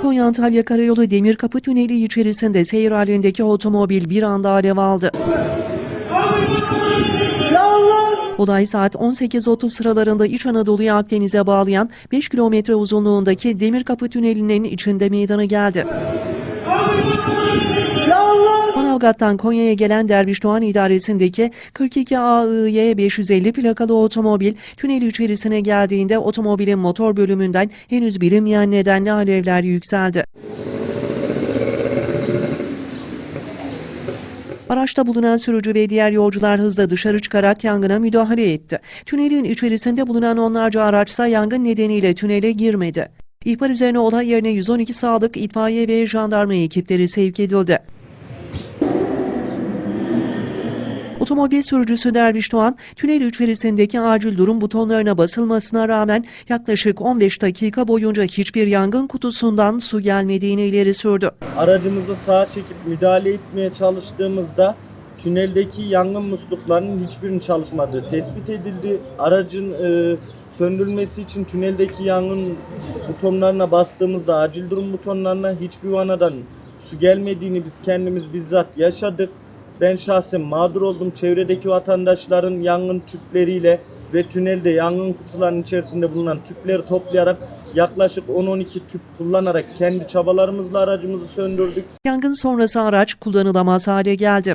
Konya Antalya Karayolu Demirkapı Tüneli içerisinde seyir halindeki otomobil bir anda alev aldı. Olay saat 18.30 sıralarında İç Anadolu'yu Akdeniz'e bağlayan 5 kilometre uzunluğundaki Demirkapı Tüneli'nin içinde meydana geldi. Manavgat'tan Konya'ya gelen Derviş Doğan İdaresi'ndeki 42 AIY 550 plakalı otomobil tünel içerisine geldiğinde otomobilin motor bölümünden henüz bilinmeyen nedenle alevler yükseldi. Araçta bulunan sürücü ve diğer yolcular hızla dışarı çıkarak yangına müdahale etti. Tünelin içerisinde bulunan onlarca araçsa yangın nedeniyle tünele girmedi. İhbar üzerine olay yerine 112 sağlık, itfaiye ve jandarma ekipleri sevk edildi. Otomobil sürücüsü Derviş Doğan, tünel içerisindeki acil durum butonlarına basılmasına rağmen yaklaşık 15 dakika boyunca hiçbir yangın kutusundan su gelmediğini ileri sürdü. Aracımızı sağa çekip müdahale etmeye çalıştığımızda tüneldeki yangın musluklarının hiçbirinin çalışmadığı tespit edildi. Aracın e, söndürülmesi için tüneldeki yangın butonlarına bastığımızda acil durum butonlarına hiçbir vanadan su gelmediğini biz kendimiz bizzat yaşadık. Ben şahsen mağdur oldum. Çevredeki vatandaşların yangın tüpleriyle ve tünelde yangın kutularının içerisinde bulunan tüpleri toplayarak yaklaşık 10-12 tüp kullanarak kendi çabalarımızla aracımızı söndürdük. Yangın sonrası araç kullanılamaz hale geldi.